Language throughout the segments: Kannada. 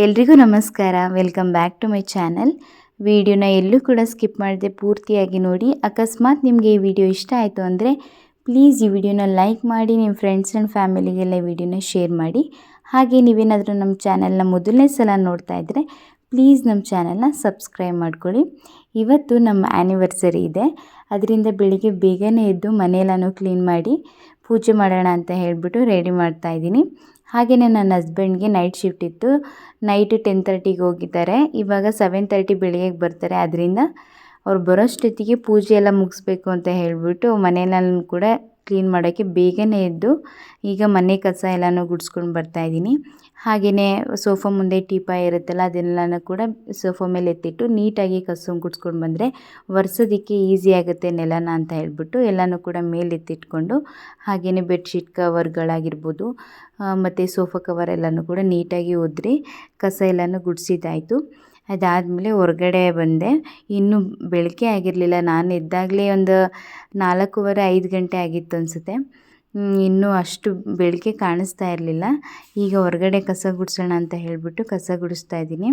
ಎಲ್ರಿಗೂ ನಮಸ್ಕಾರ. Welcome back to my channel ವಿಡಿಯೋನ ಎಲ್ಲೂ ಕೂಡ ಸ್ಕಿಪ್ ಮಾಡದೆ ಪೂರ್ತಿಯಾಗಿ ನೋಡಿ. ಅಕಸ್ಮಾತ್ ನಿಮಗೆ ಈ ವಿಡಿಯೋ ಇಷ್ಟ ಆಯಿತು ಅಂದರೆ ಪ್ಲೀಸ್ ಈ ವಿಡಿಯೋನ ಲೈಕ್ ಮಾಡಿ ನಿಮ್ಮ ಫ್ರೆಂಡ್ಸ್ ಆ್ಯಂಡ್ ಫ್ಯಾಮಿಲಿಗೆಲ್ಲ ಈ ವಿಡಿಯೋನ ಶೇರ್ ಮಾಡಿ. ಹಾಗೆ ನೀವೇನಾದರೂ ನಮ್ಮ ಚಾನಲ್ನ ಮೊದಲನೇ ಸಲ ನೋಡ್ತಾ ಇದ್ದರೆ ಪ್ಲೀಸ್ ನಮ್ಮ ಚಾನಲ್ನ ಸಬ್ಸ್ಕ್ರೈಬ್ ಮಾಡ್ಕೊಳ್ಳಿ. ಇವತ್ತು ನಮ್ಮ ಆ್ಯನಿವರ್ಸರಿ ಇದೆ. ಅದರಿಂದ ಬೆಳಿಗ್ಗೆ ಬೇಗನೆ ಎದ್ದು ಮನೆಯೆಲ್ಲನೂ ಕ್ಲೀನ್ ಮಾಡಿ ಪೂಜೆ ಮಾಡೋಣ ಅಂತ ಹೇಳಿಬಿಟ್ಟು ರೆಡಿ ಮಾಡ್ತಾ ಇದ್ದೀನಿ. ಹಾಗೆಯೇ ನನ್ನ ಹಸ್ಬೆಂಡ್ಗೆ ನೈಟ್ ಶಿಫ್ಟ್ ಇತ್ತು. ನೈಟ್ ಟೆನ್ ತರ್ಟಿಗೆ ಹೋಗಿದ್ದಾರೆ. ಇವಾಗ ಸೆವೆನ್ ತರ್ಟಿ ಬೆಳಿಗ್ಗೆ ಬರ್ತಾರೆ. ಅದರಿಂದ ಅವ್ರು ಬರೋಷ್ಟೊತ್ತಿಗೆ ಪೂಜೆ ಎಲ್ಲ ಮುಗಿಸ್ಬೇಕು ಅಂತ ಹೇಳಿಬಿಟ್ಟು ಮನೆಯಲ್ಲಿ ಕೂಡ ಕ್ಲೀನ್ ಮಾಡೋಕ್ಕೆ ಬೇಗನೆ ಎದ್ದು ಈಗ ಮನೆ ಕಸ ಎಲ್ಲನೂ ಗುಡಿಸ್ಕೊಂಡು ಬರ್ತಾಯಿದ್ದೀನಿ ಹಾಗೆಯೇ ಸೋಫಾ ಮುಂದೆ ಟೀಪಾಯ್ ಇರುತ್ತಲ್ಲ, ಅದೆಲ್ಲನೂ ಕೂಡ ಸೋಫಾ ಮೇಲೆ ಎತ್ತಿಟ್ಟು ನೀಟಾಗಿ ಕಸ ಗುಡಿಸ್ಕೊಂಡು ಬಂದರೆ ಒರೆಸೋದಕ್ಕೆ ಈಸಿ ಆಗುತ್ತೆ ನೆಲನ ಅಂತ ಹೇಳ್ಬಿಟ್ಟು ಎಲ್ಲನೂ ಕೂಡ ಮೇಲೆ ಎತ್ತಿಟ್ಕೊಂಡು, ಹಾಗೆಯೇ ಬೆಡ್ಶೀಟ್ ಕವರ್ಗಳಾಗಿರ್ಬೋದು ಮತ್ತು ಸೋಫಾ ಕವರ್ ಎಲ್ಲನೂ ಕೂಡ ನೀಟಾಗಿ ಒದ್ರಿ ಕಸ ಎಲ್ಲನೂ ಗುಡಿಸಿದ್ದಾಯಿತು. ಅದಾದಮೇಲೆ ಹೊರಗಡೆ ಬಂದೆ. ಇನ್ನೂ ಬೆಳಗ್ಗೆ ಆಗಿರಲಿಲ್ಲ. ನಾನು ಎದ್ದಾಗಲೇ ಒಂದು ನಾಲ್ಕೂವರೆ, ಐದು ಗಂಟೆ ಆಗಿತ್ತು ಅನಿಸುತ್ತೆ. ಇನ್ನೂ ಅಷ್ಟು ಬೆಳಗ್ಗೆ ಕಾಣಿಸ್ತಾ ಇರಲಿಲ್ಲ. ಈಗ ಹೊರಗಡೆ ಕಸ ಗುಡಿಸೋಣ ಅಂತ ಹೇಳಿಬಿಟ್ಟು ಕಸ ಗುಡಿಸ್ತಾ ಇದ್ದೀನಿ.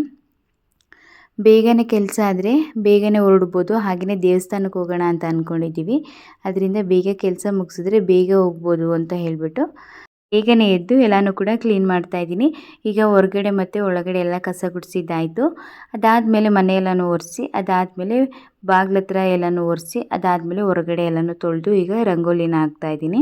ಬೇಗನೆ ಕೆಲಸ ಆದರೆ ಬೇಗನೆ ಹೊರಡ್ಬೋದು. ಹಾಗೆಯೇ ದೇವಸ್ಥಾನಕ್ಕೆ ಹೋಗೋಣ ಅಂತ ಅಂದ್ಕೊಂಡಿದ್ದೀವಿ ಅದರಿಂದ ಬೇಗ ಕೆಲಸ ಮುಗಿಸಿದ್ರೆ ಬೇಗ ಹೋಗ್ಬೋದು ಅಂತ ಹೇಳಿಬಿಟ್ಟು ಬೇಗನೆ ಎದ್ದು ಎಲ್ಲನೂ ಕೂಡ ಕ್ಲೀನ್ ಮಾಡ್ತಾ ಇದ್ದೀನಿ. ಈಗ ಹೊರಗಡೆ ಮತ್ತು ಒಳಗಡೆ ಎಲ್ಲ ಕಸ ಗುಡಿಸಿದ್ದಾಯಿತು. ಅದಾದಮೇಲೆ ಮನೆಯೆಲ್ಲನೂ ಒರೆಸಿ, ಅದಾದಮೇಲೆ ಬಾಗ್ಲ ಎಲ್ಲನೂ ಒರೆಸಿ, ಅದಾದಮೇಲೆ ಹೊರಗಡೆ ಎಲ್ಲನೂ ತೊಳೆದು ಈಗ ರಂಗೋಲಿನ ಹಾಕ್ತಾಯಿದ್ದೀನಿ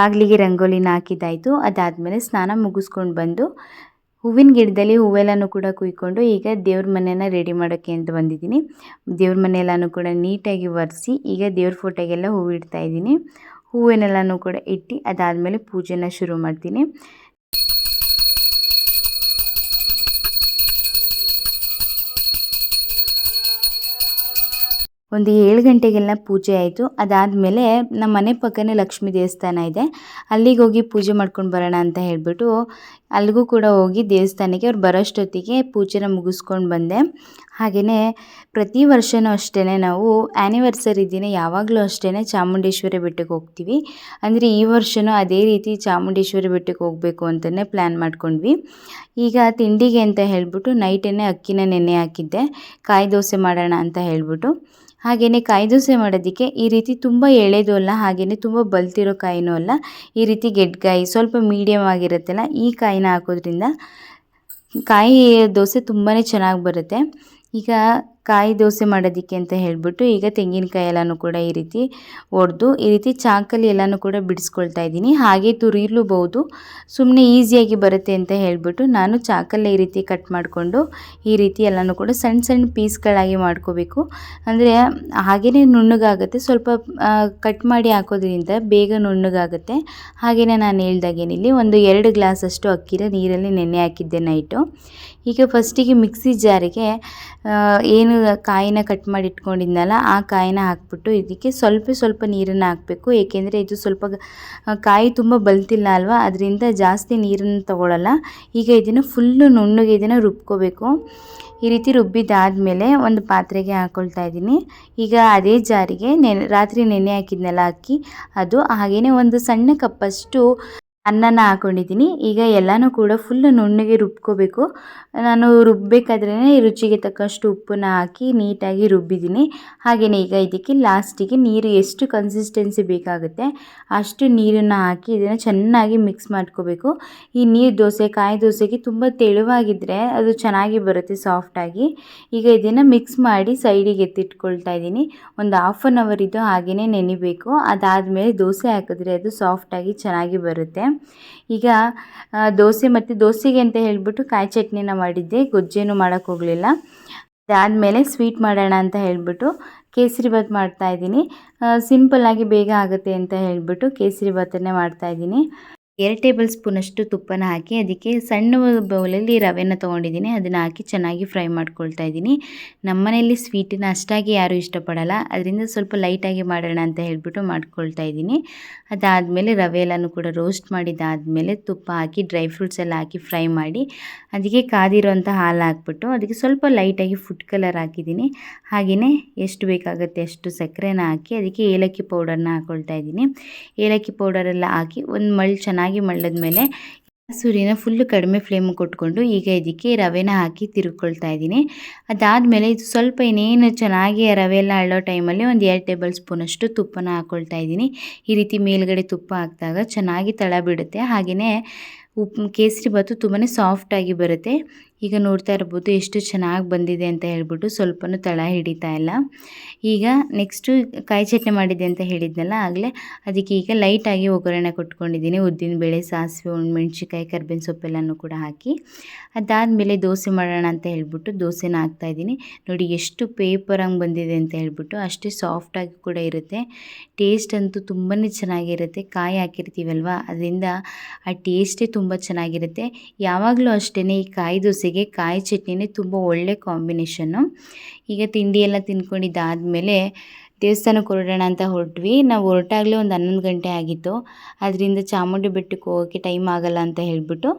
ಬಾಗಿಲಿಗೆ ರಂಗೋಲಿನ ಹಾಕಿದ್ದಾಯಿತು. ಅದಾದಮೇಲೆ ಸ್ನಾನ ಮುಗಿಸ್ಕೊಂಡು ಬಂದು ಹೂವಿನ ಗಿಡದಲ್ಲಿ ಹೂವೆಲ್ಲನೂ ಕೂಡ ಕುಯ್ಕೊಂಡು ಈಗ ದೇವ್ರ ಮನೆಯನ್ನು ರೆಡಿ ಮಾಡೋಕ್ಕೆ ಅಂತ ಬಂದಿದ್ದೀನಿ. ದೇವ್ರ ಮನೆಯೆಲ್ಲನೂ ಕೂಡ ನೀಟಾಗಿ ಒರೆಸಿ ಈಗ ದೇವ್ರ ಫೋಟೋಗೆಲ್ಲ ಹೂವು ಇಡ್ತಾ ಇದ್ದೀನಿ. ಹೂವಿನೆಲ್ಲನೂ ಕೂಡ ಇಟ್ಟು ಅದಾದಮೇಲೆ ಪೂಜೆನ ಶುರು ಮಾಡ್ತೀನಿ. ಒಂದು ಏಳು ಗಂಟೆಗೆಲ್ಲ ಪೂಜೆ ಆಯಿತು. ಅದಾದಮೇಲೆ ನಮ್ಮ ಮನೆ ಪಕ್ಕನೇ ಲಕ್ಷ್ಮೀ ದೇವಸ್ಥಾನ ಇದೆ. ಅಲ್ಲಿಗೆ ಹೋಗಿ ಪೂಜೆ ಮಾಡ್ಕೊಂಡು ಬರೋಣ ಅಂತ ಹೇಳಿಬಿಟ್ಟು ಅಲ್ಲಿಗೂ ಕೂಡ ಹೋಗಿ ದೇವಸ್ಥಾನಕ್ಕೆ ಅವ್ರು ಬರೋಷ್ಟೊತ್ತಿಗೆ ಪೂಜೆನ ಮುಗಿಸ್ಕೊಂಡು ಬಂದೆ. ಹಾಗೆಯೇ ಪ್ರತಿ ವರ್ಷವೂ ಅಷ್ಟೇ ನಾವು ಆ್ಯನಿವರ್ಸರಿ ದಿನ ಯಾವಾಗಲೂ ಅಷ್ಟೇ ಚಾಮುಂಡೇಶ್ವರಿ ಬೆಟ್ಟಕ್ಕೆ ಹೋಗ್ತೀವಿ. ಅಂದರೆ ಈ ವರ್ಷವೂ ಅದೇ ರೀತಿ ಚಾಮುಂಡೇಶ್ವರಿ ಬೆಟ್ಟಕ್ಕೆ ಹೋಗಬೇಕು ಅಂತಲೇ ಪ್ಲ್ಯಾನ್ ಮಾಡ್ಕೊಂಡ್ವಿ. ಈಗ ತಿಂಡಿಗೆ ಅಂತ ಹೇಳಿಬಿಟ್ಟು ನೈಟನ್ನೇ ಅಕ್ಕಿನ ನೆನೆ ಹಾಕಿದ್ದೆ. ಕಾಯಿ ದೋಸೆ ಮಾಡೋಣ ಅಂತ ಹೇಳಿಬಿಟ್ಟು. ಹಾಗೆಯೇ ಕಾಯಿ ದೋಸೆ ಮಾಡೋದಕ್ಕೆ ಈ ರೀತಿ ತುಂಬ ಎಳೆದು ಅಲ್ಲ ಹಾಗೆಯೇ ತುಂಬ ಬಲ್ತಿರೋ ಕಾಯಿನೂ ಅಲ್ಲ, ಈ ರೀತಿ ಗೆಡ್ಗಾಯಿ ಸ್ವಲ್ಪ ಮೀಡಿಯಮ್ ಆಗಿರುತ್ತಲ್ಲ, ಈ ಕಾಯಿನ ಹಾಕೋದ್ರಿಂದ ಕಾಯಿ ದೋಸೆ ತುಂಬಾ ಚೆನ್ನಾಗಿ ಬರುತ್ತೆ. ಈಗ ಕಾಯಿ ದೋಸೆ ಮಾಡೋದಕ್ಕೆ ಅಂತ ಹೇಳಿಬಿಟ್ಟು ಈಗ ತೆಂಗಿನಕಾಯಿ ಎಲ್ಲನೂ ಕೂಡ ಈ ರೀತಿ ಒಡೆದು ಈ ರೀತಿ ಚಾಕಲ್ಲಿ ಎಲ್ಲನೂ ಕೂಡ ಬಿಡಿಸ್ಕೊಳ್ತಾ ಇದ್ದೀನಿ. ಹಾಗೆ ತುರಿಲೂಬಹುದು ಸುಮ್ಮನೆ ಈಸಿಯಾಗಿ ಬರುತ್ತೆ ಅಂತ ಹೇಳಿಬಿಟ್ಟು ನಾನು ಚಾಕಲ್ಲೇ ಈ ರೀತಿ ಕಟ್ ಮಾಡಿಕೊಂಡು ಈ ರೀತಿ ಎಲ್ಲನೂ ಕೂಡ ಸಣ್ಣ ಸಣ್ಣ ಪೀಸ್ಗಳಾಗಿ ಮಾಡ್ಕೋಬೇಕು. ಅಂದರೆ ಹಾಗೆಯೇ ನುಣ್ಣಗಾಗುತ್ತೆ. ಸ್ವಲ್ಪ ಕಟ್ ಮಾಡಿ ಹಾಕೋದ್ರಿಂದ ಬೇಗ ನುಣ್ಣಗಾಗುತ್ತೆ. ಹಾಗೆಯೇ ನಾನು ಹೇಳ್ದಾಗೇನಿಲ್ಲಿ ಒಂದು ಎರಡು ಗ್ಲಾಸಷ್ಟು ಅಕ್ಕಿನ ನೀರಲ್ಲಿ ನೆನೆ ಹಾಕಿದ್ದೆ ನೈಟು. ಈಗ ಫಸ್ಟಿಗೆ ಮಿಕ್ಸಿ ಜಾರಿಗೆ ಏನು ಕಾಯಿನ ಕಟ್ ಮಾಡಿ ಇಟ್ಕೊಂಡಿದ್ನಲ್ಲ, ಆ ಕಾಯಿನ ಹಾಕ್ಬಿಟ್ಟು ಇದಕ್ಕೆ ಸ್ವಲ್ಪ ಸ್ವಲ್ಪ ನೀರನ್ನು ಹಾಕಬೇಕು. ಏಕೆಂದರೆ ಇದು ಸ್ವಲ್ಪ ಕಾಯಿ ತುಂಬ ಬಲ್ತಿಲ್ಲ ಅಲ್ವಾ? ಅದರಿಂದ ಜಾಸ್ತಿ ನೀರನ್ನು ತಗೊಳ್ಳಲ್ಲ ಈಗ ಇದನ್ನು ಫುಲ್ಲು ನುಣ್ಣಗೆ ಇದನ್ನು ರುಬ್ಕೋಬೇಕು. ಈ ರೀತಿ ರುಬ್ಬಿದ್ದಾದಮೇಲೆ ಒಂದು ಪಾತ್ರೆಗೆ ಹಾಕ್ಕೊಳ್ತಾ ಇದ್ದೀನಿ. ಈಗ ಅದೇ ಜಾರಿಗೆ ನೆನೆ, ರಾತ್ರಿ ನೆನೆ ಹಾಕಿದ್ನಲ್ಲ ಅಕ್ಕಿ, ಅದು ಹಾಗೆಯೇ ಒಂದು ಸಣ್ಣ ಕಪ್ಪಷ್ಟು ಅನ್ನನ ಹಾಕೊಂಡಿದ್ದೀನಿ. ಈಗ ಎಲ್ಲನೂ ಕೂಡ ಫುಲ್ ನುಣ್ಣಗೆ ರುಬ್ಕೋಬೇಕು. ನಾನು ರುಬ್ಬಬೇಕಾದ್ರೇ ರುಚಿಗೆ ತಕ್ಕಷ್ಟು ಉಪ್ಪನ್ನ ಹಾಕಿ ನೀಟಾಗಿ ರುಬ್ಬಿದ್ದೀನಿ. ಹಾಗೆಯೇ ಈಗ ಇದಕ್ಕೆ ಲಾಸ್ಟಿಗೆ ನೀರು ಎಷ್ಟು ಕನ್ಸಿಸ್ಟೆನ್ಸಿ ಬೇಕಾಗುತ್ತೆ ಅಷ್ಟು ನೀರನ್ನು ಹಾಕಿ ಇದನ್ನು ಚೆನ್ನಾಗಿ ಮಿಕ್ಸ್ ಮಾಡ್ಕೋಬೇಕು. ಈ ನೀರು ದೋಸೆ, ಕಾಯಿ ದೋಸೆಗೆ ತುಂಬ ತೆಳುವಾಗಿದ್ದರೆ ಅದು ಚೆನ್ನಾಗಿ ಬರುತ್ತೆ ಸಾಫ್ಟಾಗಿ ಈಗ ಇದನ್ನು ಮಿಕ್ಸ್ ಮಾಡಿ ಸೈಡಿಗೆ ಎತ್ತಿಟ್ಕೊಳ್ತಾ ಇದ್ದೀನಿ. ಒಂದು ಹಾಫ್ ಆನ್ ಅವರ್ ಇದು ಹಾಗೆಯೇ ನೆನಿಬೇಕು. ಅದಾದಮೇಲೆ ದೋಸೆ ಹಾಕಿದ್ರೆ ಅದು ಸಾಫ್ಟಾಗಿ ಚೆನ್ನಾಗಿ ಬರುತ್ತೆ. ಈಗ ದೋಸೆ ಮತ್ತು ದೋಸೆಗೆ ಅಂತ ಹೇಳಿಬಿಟ್ಟು ಕಾಯಿ ಚಟ್ನಿನ ಮಾಡಿದ್ದೆ. ಗೊಜ್ಜೇನು ಮಾಡೋಕ್ಕೆ ಹೋಗಲಿಲ್ಲ. ಅದಾದಮೇಲೆ ಸ್ವೀಟ್ ಮಾಡೋಣ ಅಂತ ಹೇಳಿಬಿಟ್ಟು ಕೇಸರಿ ಭಾತ್ ಮಾಡ್ತಾಯಿದ್ದೀನಿ ಸಿಂಪಲ್ಲಾಗಿ ಬೇಗ ಆಗುತ್ತೆ ಅಂತ ಹೇಳಿಬಿಟ್ಟು ಕೇಸರಿ ಭಾತನ್ನೇ ಮಾಡ್ತಾಯಿದ್ದೀನಿ ಎರಡು ಟೇಬಲ್ ಸ್ಪೂನಷ್ಟು ತುಪ್ಪನ ಹಾಕಿ ಅದಕ್ಕೆ ಸಣ್ಣ ಬೌಲಲ್ಲಿ ರವೆನ ತೊಗೊಂಡಿದ್ದೀನಿ. ಅದನ್ನು ಹಾಕಿ ಚೆನ್ನಾಗಿ ಫ್ರೈ ಮಾಡ್ಕೊಳ್ತಾ ಇದ್ದೀನಿ. ನಮ್ಮ ಮನೆಯಲ್ಲಿ ಸ್ವೀಟನ್ನ ಅಷ್ಟಾಗಿ ಯಾರೂ ಇಷ್ಟಪಡಲ್ಲ. ಅದರಿಂದ ಸ್ವಲ್ಪ ಲೈಟಾಗಿ ಮಾಡೋಣ ಅಂತ ಹೇಳಿಬಿಟ್ಟು ಮಾಡ್ಕೊಳ್ತಾ ಇದ್ದೀನಿ. ಅದಾದಮೇಲೆ ರವೆ ಎಲ್ಲನೂ ಕೂಡ ರೋಸ್ಟ್ ಮಾಡಿದ್ದಾದಮೇಲೆ ತುಪ್ಪ ಹಾಕಿ, ಡ್ರೈ ಫ್ರೂಟ್ಸ್ ಎಲ್ಲ ಹಾಕಿ ಫ್ರೈ ಮಾಡಿ, ಅದಕ್ಕೆ ಕಾದಿರೋಂಥ ಹಾಲು ಹಾಕ್ಬಿಟ್ಟು ಅದಕ್ಕೆ ಸ್ವಲ್ಪ ಲೈಟಾಗಿ ಫುಡ್ ಕಲರ್ ಹಾಕಿದ್ದೀನಿ. ಹಾಗೆಯೇ ಎಷ್ಟು ಬೇಕಾಗುತ್ತೆ ಅಷ್ಟು ಸಕ್ಕರೆನ ಹಾಕಿ ಅದಕ್ಕೆ ಏಲಕ್ಕಿ ಪೌಡರ್ನ ಹಾಕ್ಕೊಳ್ತಾ ಇದ್ದೀನಿ. ಏಲಕ್ಕಿ ಪೌಡರೆಲ್ಲ ಹಾಕಿ ಒಂದು ಮಳ್ಳು ಚೆನ್ನಾಗಿ ಮಳ್ಳದ ಮೇಲೆ ಸೂರ್ಯನ ಫುಲ್ಲು ಕಡಿಮೆ ಫ್ಲೇಮ್ ಕೊಟ್ಕೊಂಡು ಈಗ ಇದಕ್ಕೆ ರವೆನ ಹಾಕಿ ತಿರುಗ್ಕೊಳ್ತಾ ಇದ್ದೀನಿ. ಅದಾದಮೇಲೆ ಇದು ಸ್ವಲ್ಪ ಇನ್ನೇನು ಚೆನ್ನಾಗಿ ರವೆ ಎಲ್ಲ ಅಳ್ಳೋ ಟೈಮಲ್ಲಿ ಒಂದು ಎರಡು ಟೇಬಲ್ ಸ್ಪೂನಷ್ಟು ತುಪ್ಪನ ಹಾಕ್ಕೊಳ್ತಾ ಇದ್ದೀನಿ. ಈ ರೀತಿ ಮೇಲ್ಗಡೆ ತುಪ್ಪ ಹಾಕಿದಾಗ ಚೆನ್ನಾಗಿ ತಳ ಬಿಡುತ್ತೆ. ಹಾಗೆಯೇ ಉಪ್ಪು, ಕೇಸರಿ ಭಾತು ತುಂಬಾ ಸಾಫ್ಟಾಗಿ ಬರುತ್ತೆ. ಈಗ ನೋಡ್ತಾ ಇರ್ಬೋದು ಎಷ್ಟು ಚೆನ್ನಾಗಿ ಬಂದಿದೆ ಅಂತ ಹೇಳ್ಬಿಟ್ಟು ಸ್ವಲ್ಪನೂ ತಳ ಹಿಡಿತಾ ಇಲ್ಲ. ಈಗ ನೆಕ್ಸ್ಟು ಕಾಯಿ ಚಟ್ನಿ ಮಾಡಿದೆ ಅಂತ ಹೇಳಿದ್ನಲ್ಲ, ಆಗಲೇ ಅದಕ್ಕೆ ಈಗ ಲೈಟಾಗಿ ಒಗ್ಗರಣೆ ಕೊಟ್ಕೊಂಡಿದ್ದೀನಿ. ಉದ್ದಿನ ಬೇಳೆ, ಸಾಸಿವೆ ಮೆಣಸಿನ್ಕಾಯಿ ಕರ್ಬೇವಿನ ಸೊಪ್ಪೆಲ್ಲನೂ ಕೂಡ ಹಾಕಿ. ಅದಾದಮೇಲೆ ದೋಸೆ ಮಾಡೋಣ ಅಂತ ಹೇಳ್ಬಿಟ್ಟು ದೋಸೆನ ಹಾಕ್ತಾಯಿದ್ದೀನಿ ನೋಡಿ ಎಷ್ಟು ಪೇಪರ್ ಹಂಗೆ ಬಂದಿದೆ ಅಂತ ಹೇಳ್ಬಿಟ್ಟು ಅಷ್ಟೇ ಸಾಫ್ಟಾಗಿ ಕೂಡ ಇರುತ್ತೆ. ಟೇಸ್ಟ್ ಅಂತೂ ತುಂಬಾ ಚೆನ್ನಾಗಿರುತ್ತೆ. ಕಾಯಿ ಹಾಕಿರ್ತೀವಲ್ವ, ಅದರಿಂದ ಆ ಟೇಸ್ಟೇ ತುಂಬ ಚೆನ್ನಾಗಿರುತ್ತೆ. ಯಾವಾಗಲೂ ಅಷ್ಟೇ ಈ ಕಾಯಿ ದೋಸೆಗೆ ಕಾಯಿ ಚಟ್ನಿನೇ ತುಂಬ ಒಳ್ಳೆ ಕಾಂಬಿನೇಷನ್ನು ಈಗ ತಿಂಡಿ ಎಲ್ಲ ತಿನ್ಕೊಂಡಿದ್ದಾದಮೇಲೆ ದೇವಸ್ಥಾನಕ್ಕೆ ಹೊರಡೋಣ ಅಂತ ಹೊರಟ್ವಿ. ನಾವು ಹೊರಟಾಗಲೇ ಒಂದು ಹನ್ನೊಂದು ಗಂಟೆ ಆಗಿತ್ತು. ಅದರಿಂದ ಚಾಮುಂಡಿ ಬೆಟ್ಟಕ್ಕೆ ಹೋಗೋಕ್ಕೆ ಟೈಮ್ ಆಗಲ್ಲ ಅಂತ ಹೇಳಿಬಿಟ್ಟು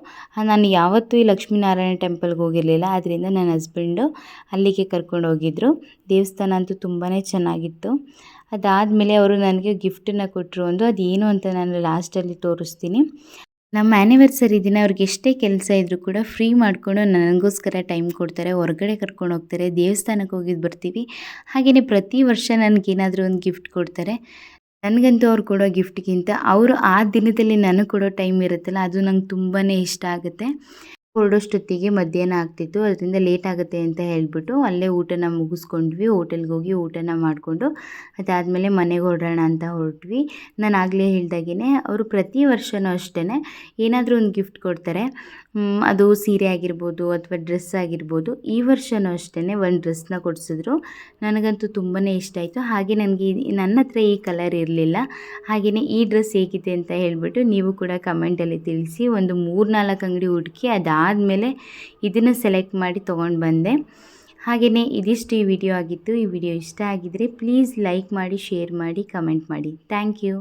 ನಾನು ಯಾವತ್ತೂ ಈ ಲಕ್ಷ್ಮೀನಾರಾಯಣ ಟೆಂಪಲ್ಗೆ ಹೋಗಿರಲಿಲ್ಲ. ಅದರಿಂದ ನನ್ನ ಹಸ್ಬೆಂಡು ಅಲ್ಲಿಗೆ ಕರ್ಕೊಂಡು ಹೋಗಿದ್ದರು ದೇವಸ್ಥಾನ ಅಂತೂ ತುಂಬಾ ಚೆನ್ನಾಗಿತ್ತು. ಅದಾದಮೇಲೆ ಅವರು ನನಗೆ ಗಿಫ್ಟನ್ನು ಕೊಟ್ಟರು ಒಂದು ಅದೇನು ಅಂತ ನಾನು ಲಾಸ್ಟಲ್ಲಿ ತೋರಿಸ್ತೀನಿ. ನಮ್ಮ ಆ್ಯನಿವರ್ಸರಿ ದಿನ ಅವ್ರಿಗೆ ಎಷ್ಟೇ ಕೆಲಸ ಇದ್ದರೂ ಕೂಡ ಫ್ರೀ ಮಾಡಿಕೊಂಡು ನನಗೋಸ್ಕರ ಟೈಮ್ ಕೊಡ್ತಾರೆ, ಹೊರಗಡೆ ಕರ್ಕೊಂಡು ಹೋಗ್ತಾರೆ, ದೇವಸ್ಥಾನಕ್ಕೆ ಹೋಗಿದ್ದು ಬರ್ತೀವಿ. ಹಾಗೆಯೇ ಪ್ರತಿ ವರ್ಷ ನನಗೇನಾದರೂ ಒಂದು ಗಿಫ್ಟ್ ಕೊಡ್ತಾರೆ. ನನಗಂತೂ ಅವ್ರು ಕೊಡೋ ಗಿಫ್ಟ್ಗಿಂತ ಅವರು ಆ ದಿನದಲ್ಲಿ ನನಗೆ ಕೊಡೋ ಟೈಮ್ ಇರುತ್ತಲ್ಲ, ಅದು ನಂಗೆ ತುಂಬಾ ಇಷ್ಟ ಆಗುತ್ತೆ. ಹೊರಡೋಷ್ಟೊತ್ತಿಗೆ ಮಧ್ಯಾಹ್ನ ಆಗ್ತಿತ್ತು. ಅದರಿಂದ ಲೇಟ್ ಆಗುತ್ತೆ ಅಂತ ಹೇಳಿಬಿಟ್ಟು ಅಲ್ಲೇ ಊಟನ ಮುಗಿಸ್ಕೊಂಡ್ವಿ. ಹೋಟೆಲ್ಗೆ ಹೋಗಿ ಊಟನ ಮಾಡಿಕೊಂಡು ಅದಾದಮೇಲೆ ಮನೆಗೆ ಹೊರಡೋಣ ಅಂತ ಹೊರಟ್ವಿ. ನಾನು ಆಗಲೇ ಹೇಳ್ದಾಗೆ ಅವರು ಪ್ರತಿ ವರ್ಷವೂ ಅಷ್ಟೇ ಏನಾದರೂ ಒಂದು ಗಿಫ್ಟ್ ಕೊಡ್ತಾರೆ. ಅದು ಸೀರೆ ಆಗಿರ್ಬೋದು ಅಥವಾ ಡ್ರೆಸ್ ಆಗಿರ್ಬೋದು, ಈ ವರ್ಷವೂ ಅಷ್ಟೇ ಒಂದು ಡ್ರೆಸ್ನ ಕೊಡಿಸಿದ್ರು. ನನಗಂತೂ ತುಂಬಾ ಇಷ್ಟ ಆಯಿತು. ಹಾಗೆ ನನಗೆ ನನ್ನ ಹತ್ರ ಈ ಕಲರ್ ಇರಲಿಲ್ಲ. ಹಾಗೆಯೇ ಈ ಡ್ರೆಸ್ ಹೇಗಿದೆ ಅಂತ ಹೇಳಿಬಿಟ್ಟು ನೀವು ಕೂಡ ಕಮೆಂಟಲ್ಲಿ ತಿಳಿಸಿ, ಒಂದು ಮೂರು ನಾಲ್ಕು ಅಂಗಡಿ ಹುಡುಕಿ ಅದಾದಮೇಲೆ ಇದನ್ನು ಸೆಲೆಕ್ಟ್ ಮಾಡಿ ತೊಗೊಂಡು ಬಂದೆ. ಹಾಗೆಯೇ ಇದಿಷ್ಟು ಈ ವಿಡಿಯೋ ಆಗಿತ್ತು. ಈ ವಿಡಿಯೋ ಇಷ್ಟ ಆಗಿದ್ದರೆ ಪ್ಲೀಸ್ ಲೈಕ್ ಮಾಡಿ ಶೇರ್ ಮಾಡಿ ಕಮೆಂಟ್ ಮಾಡಿ. Thank you